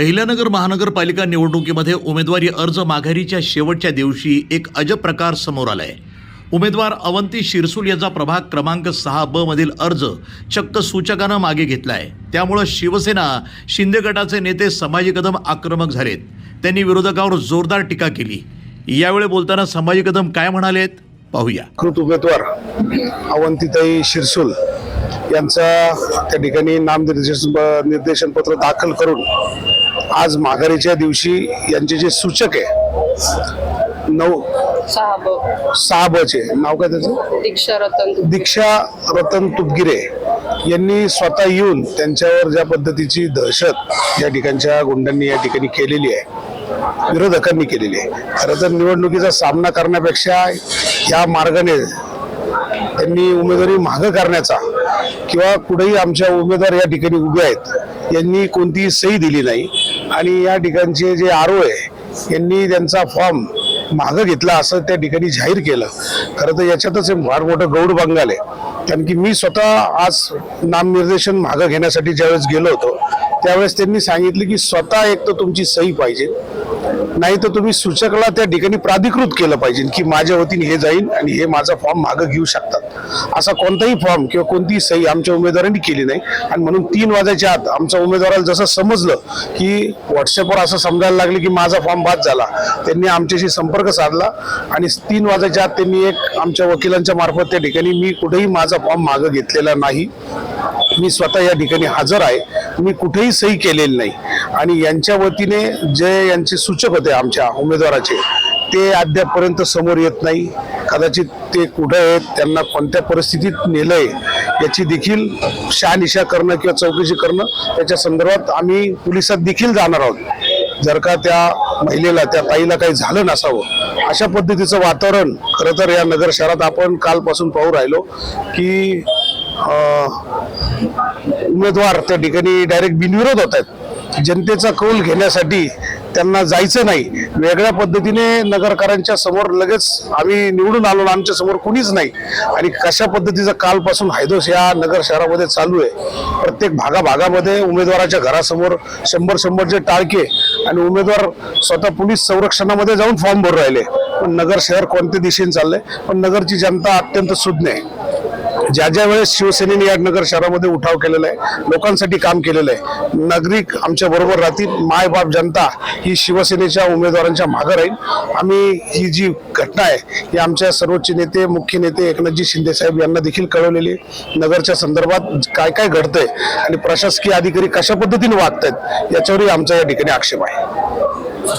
अहिल्यानगर महानगरपालिका निवडणुकीमध्ये उमेदवारी अर्ज माघारीच्या शेवटच्या दिवशी एक अजब प्रकार समोर आलाय. उमेदवार अवंती शिरसूल याचा प्रभाग क्रमांक सहा ब मधील अर्ज चक्क सूचकानं मागे घेतलाय. त्यामुळं शिवसेना शिंदे गटाचे नेते संभाजी कदम आक्रमक झालेत. त्यांनी विरोधकावर जोरदार टीका केली. यावेळी बोलताना संभाजी कदम काय म्हणालेत? पाहूया. कृत उमेदवार अवंतीताई शिरसूल यांचा त्या ठिकाणी नामनिर्देशन निर्देशन पत्र दाखल करून आज माघारीच्या दिवशी यांचे जे सूचक आहे नऊ सहा बचे. नाव काय त्याचं? दीक्षा रतन दीक्षा रतन तुपगिरे यांनी स्वतः येऊन त्यांच्यावर ज्या पद्धतीची दहशत या ठिकाणच्या गुंडांनी या ठिकाणी केलेली आहे विरोधकांनी केलेली आहे खरं तर निवडणुकीचा सामना करण्यापेक्षा या मार्गाने त्यांनी उमेदवारी मागं करण्याचा किंवा कुठेही आमच्या उमेदवार या ठिकाणी उभे आहेत यांनी कोणतीही सही दिली नाही. आणि या ठिकाणचे जे आरो आहे यांनी त्यांचा फॉर्म मागं घेतला असं त्या ठिकाणी जाहीर केलं. खरं तर याच्यातच हे फार मोठं गौड बंगाल आहे. कारण की मी स्वतः आज नामनिर्देशन मागं घेण्यासाठी ज्यावेळेस गेलो होतो त्यावेळेस त्यांनी सांगितलं की स्वतः एक तर तुमची सही पाहिजे. नाही तर तुम्ही सूचकला त्या ठिकाणी प्राधिकृत केलं पाहिजे की माझ्या वतीने हे जाईल आणि हे माझा फॉर्म मागं घेऊ शकतात. असा कोणताही फॉर्म किंवा कोणतीही सही आमच्या उमेदवारांनी केली नाही. आणि म्हणून तीन वाजायच्या आत आमच्या उमेदवाराला जसं समजलं की व्हॉट्सअपवर असं समजायला लागलं की माझा फॉर्म बाद झाला त्यांनी आमच्याशी संपर्क साधला आणि तीन वाजायच्या आत त्यांनी एक आमच्या वकिलांच्या मार्फत त्या ठिकाणी मी कुठेही माझा फॉर्म मागं घेतलेला नाही. मी स्वतः या ठिकाणी हजर आहे. मी कुठेही सही केलेली नाही. आणि यांच्या वतीने जे यांचे सूचक होते आमच्या उमेदवाराचे ते अद्यापपर्यंत समोर येत नाही. कदाचित ते कुठं आहेत त्यांना कोणत्या परिस्थितीत नेलंय याची देखील शहानिशा करणं किंवा चौकशी करणं त्याच्या संदर्भात आम्ही पोलिसात देखील जाणार आहोत. जर का त्या महिलेला त्या ताईला काही झालं नसावं अशा पद्धतीचं वातावरण खरं तर या नगर शहरात आपण कालपासून पाहू राहिलो की उमेदवार त्या ठिकाणी डायरेक्ट बिनविरोध होत आहेत. जनतेचा कौल घेण्यासाठी त्यांना जायचं नाही. वेगळ्या पद्धतीने नगरकरांच्या समोर लगेच आम्ही निवडून आलो आमच्यासमोर कुणीच नाही. आणि कशा पद्धतीचा कालपासून हायदोस या नगर शहरामध्ये चालू आहे प्रत्येक भागाभागामध्ये उमेदवाराच्या घरासमोर शंभर शंभरचे टाळके आणि उमेदवार स्वतः पोलीस संरक्षणामध्ये जाऊन फॉर्म भरून राहिले. पण नगर शहर कोणत्या दिशेने चाललंय? पण नगरची जनता अत्यंत सुज्ञ आहे. ज्या ज्या वेळेस शिवसेनेने या नगर शहरामध्ये उठाव केलेला आहे लोकांसाठी काम केलेलं आहे नागरिक आमच्या बरोबर राहतील मायबाप जनता ही शिवसेनेच्या उमेदवारांच्या मागं राहील. आम्ही ही जी घटना आहे ही आमच्या सर्वोच्च नेते मुख्य नेते एकनाथजी शिंदे साहेब यांना देखील कळवलेली नगरच्या संदर्भात काय काय घडतंय आणि प्रशासकीय अधिकारी कशा पद्धतीने वागत आहेत याच्यावरही आमचा या ठिकाणी आक्षेप आहे.